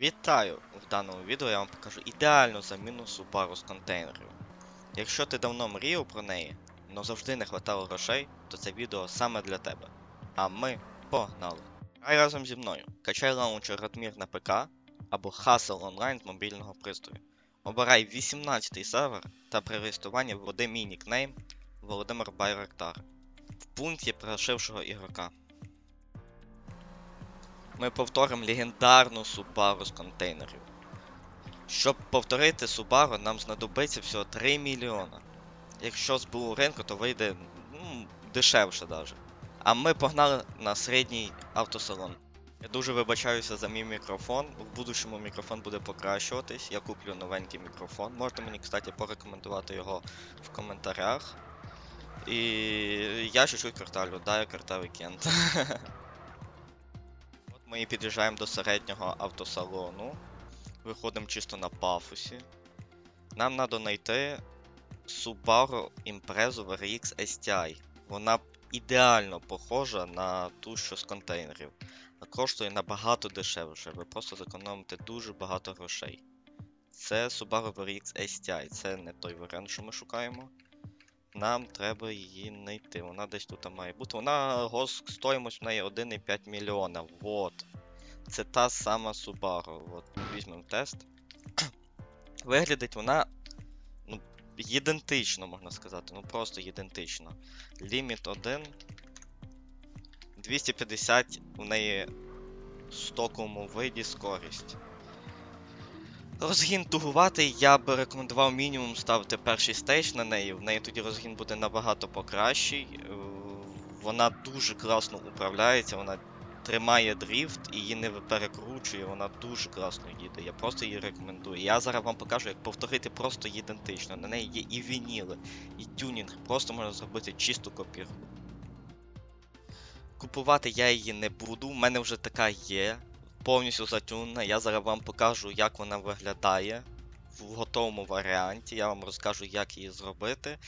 Вітаю! В даному відео я вам покажу ідеальну заміну Subaru з контейнерів. Якщо ти давно мріяв про неї, але завжди не хватало грошей, то це відео саме для тебе. А ми погнали! Грай разом зі мною. Качай лаунчер Radmir на ПК або Hustle онлайн з мобільного пристрою. Обирай 18-й сервер та при реєструванні вводи мій нікнейм Володимир Байрактар в пункті прошившого ігрока. Ми повторимо легендарну Subaru з контейнерів. Щоб повторити Subaru, нам знадобиться всього 3 мільйона. Якщо з БУ ринку, то вийде ну, дешевше даже. А ми погнали на середній автосалон. Я дуже вибачаюся за мій мікрофон. В будущому мікрофон буде покращуватись. Я куплю новенький мікрофон. Можете мені, кстати, порекомендувати його в коментарях. І я чуть-чуть карталю, да, я картавий кент. Ми під'їжджаємо до середнього автосалону. Виходимо чисто на пафосі. Нам треба знайти Subaru Impreza VRX STI. Вона ідеально похожа на ту, що з контейнерів. А коштує набагато дешевше. Ви просто зекономите дуже багато грошей. Це Subaru VRX STI. Це не той варіант, що ми шукаємо. Нам треба її знайти. Вона десь тут має бути. Вона гос стоїмость в неї 1,5 мільйона. Вот. Це та сама Subaru. От, візьмемо тест. Виглядить вона. Ну, ідентично, можна сказати. Ну просто ідентично. Ліміт 1. 250 у неї в стоковому виді скорість. Розгін тугуватий, я би рекомендував мінімум ставити перший стейдж на неї. В неї тоді розгін буде набагато покращий. Е, Вона дуже класно управляється, вона тримає дріфт і її не перекручує, вона дуже класно їде. Я просто її рекомендую. Я зараз вам покажу, як повторити просто ідентично. На неї є і вініли, і тюнінг. Просто можна зробити чисту копірку. Купувати я її не буду, в мене вже така є повністю затюнена. Я зараз вам покажу, як вона виглядає в готовому варіанті. Я вам розкажу, як її зробити.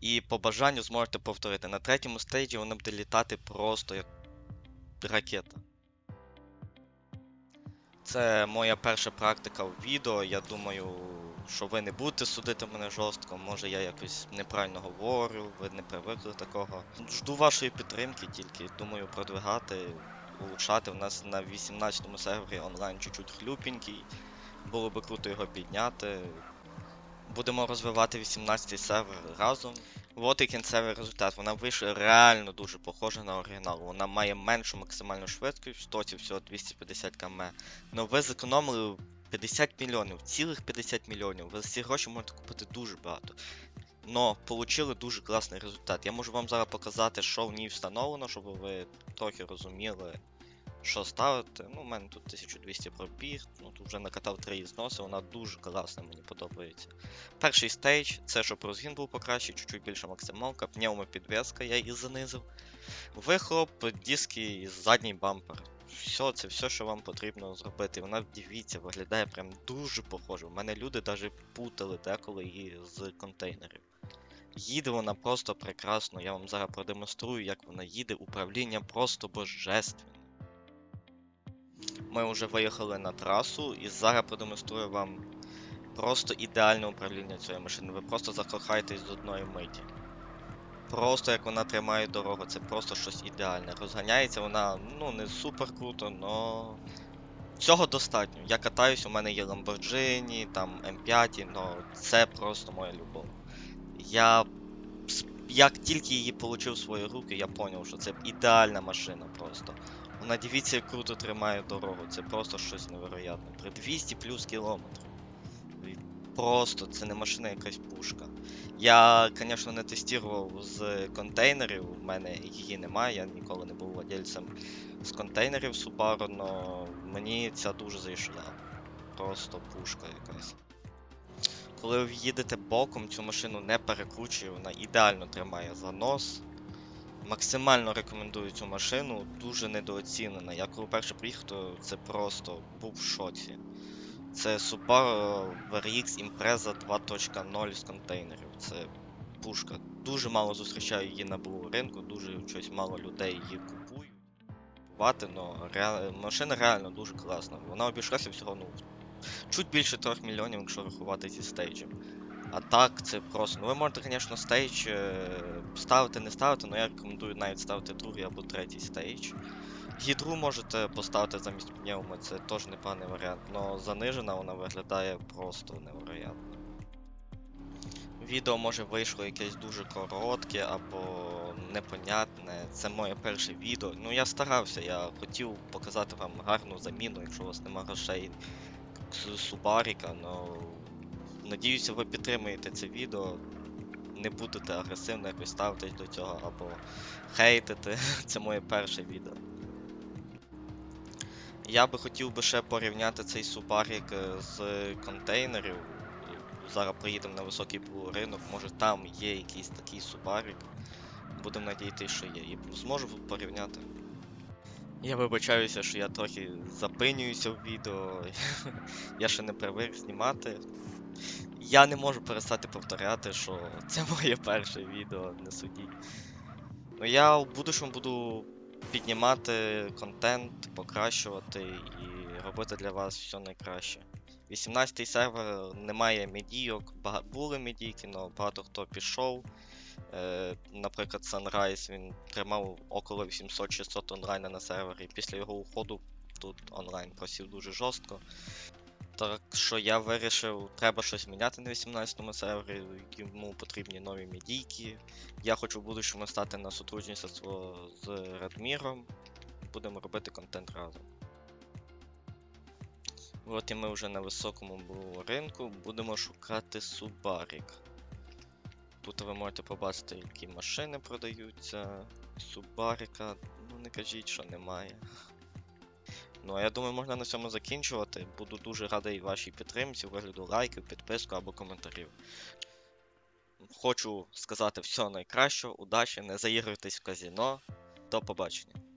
І по бажанню зможете повторити. На третьому стейджі вона буде літати просто як ракета. Це моя перша практика в відео. Я думаю, що ви не будете судити мене жорстко. Може я якось неправильно говорю, ви не привикли такого. Жду вашої підтримки тільки. Думаю, продвигати улучшати. У нас на 18-му сервері онлайн чуть-чуть хлюпенький. Було би круто його підняти. Будемо розвивати 18-й сервер разом. От і кінцевий результат. Вона вийшла реально дуже похожа на оригінал. Вона має меншу максимальну швидкість, в стоці всього 250 км. Но ви зекономили 50 мільйонів, цілих 50 мільйонів. Ви за ці гроші можете купити дуже багато. Но получили дуже класний результат. Я можу вам зараз показати, що в ній встановлено, щоб ви трохи розуміли, що ставити. Ну, у мене тут 1200 пробіг, ну тут вже накатав 3 зноси, вона дуже класна, мені подобається. Перший стейдж, це щоб розгін був покращий, чуть-чуть більша максималка, пневмопідвеска, я її занизив. Вихлоп, диски і задній бампер. Все, це все, що вам потрібно зробити. Вона дивіться, виглядає прям дуже похоже. У мене люди навіть путали деколи її з контейнерів. Їде вона просто прекрасно. Я вам зараз продемонструю, як вона їде. Управління просто божественне. Ми вже виїхали на трасу і зараз продемонструю вам просто ідеальне управління цієї машини. Ви просто закохаєтесь з одної миті. Просто як вона тримає дорогу, це просто щось ідеальне. Розганяється вона, ну, не супер круто, но. Цього достатньо. Я катаюсь, у мене є Lamborghini, там М5, но це просто моя любов. Я як тільки її отримав в свої руки, я зрозумів, що це ідеальна машина просто. Вона дивіться, як круто тримає дорогу. Це просто щось невероятне. При 200 плюс кілометрів. Просто це не машина, якась пушка. Я, звісно, не тестував з контейнерів, у мене її немає, я ніколи не був владельцем з контейнерів Subaru, але мені ця дуже зайшла. Просто пушка якась. Коли ви їдете боком, цю машину не перекручує, вона ідеально тримає занос. Максимально рекомендую цю машину, дуже недооцінена. Я коли перше приїхав, то це просто був в шоці. Це Subaru VRX Impreza 2.0 з контейнерів. Це пушка. Дуже мало зустрічаю її на БУ ринку, дуже щось мало людей її купують. рахувати, але машина реально дуже класна. Вона обійшлася всього, ну, чуть більше 3 мільйонів, якщо рахувати зі стейджем. А так, це просто. Ну ви можете, звісно, стейдж е, ставити, не ставити, але я рекомендую навіть ставити другий або третій стейдж. Гідру можете поставити замість пневми, це теж непоганий варіант, але занижена вона виглядає просто невероятно. Відео може вийшло якесь дуже коротке або непонятне. Це моє перше відео. Ну я старався, я хотів показати вам гарну заміну, якщо у вас нема грошей Субаріка, ну надіюся, ви підтримуєте це відео. Не будете агресивно якось ставитись до цього або хейтити. Це моє перше відео. Я би хотів би ще порівняти цей субарік е, з контейнерів. Зараз приїдемо на високий ринок, може там є якийсь такий субарік. Будемо надіятися, що є. І зможу порівняти. Я вибачаюся, що я трохи запинююся в відео. я ще не привик знімати. Я не можу перестати повторяти, що це моє перше відео, не судіть. Ну я в будущому буду піднімати контент, покращувати і робити для вас все найкраще. 18-й сервер немає медійок, були медійки, але багато хто пішов. Е, наприклад, Sunrise він тримав около 800-600 онлайна на сервері. Після його уходу тут онлайн просів дуже жорстко. Так що я вирішив, треба щось міняти на 18-му сервері, йому потрібні нові медійки. Я хочу в будущому стати на сотрудничество з Радміром. Будемо робити контент разом. От і ми вже на високому ринку будемо шукати Субарік. Тут ви можете побачити, які машини продаються. Субаріка, ну не кажіть, що немає. Ну, а я думаю, можна на цьому закінчувати. Буду дуже радий вашій підтримці, вигляду лайків, підписку або коментарів. Хочу сказати всього найкращого, удачі, не заігруйтесь в казіно. До побачення.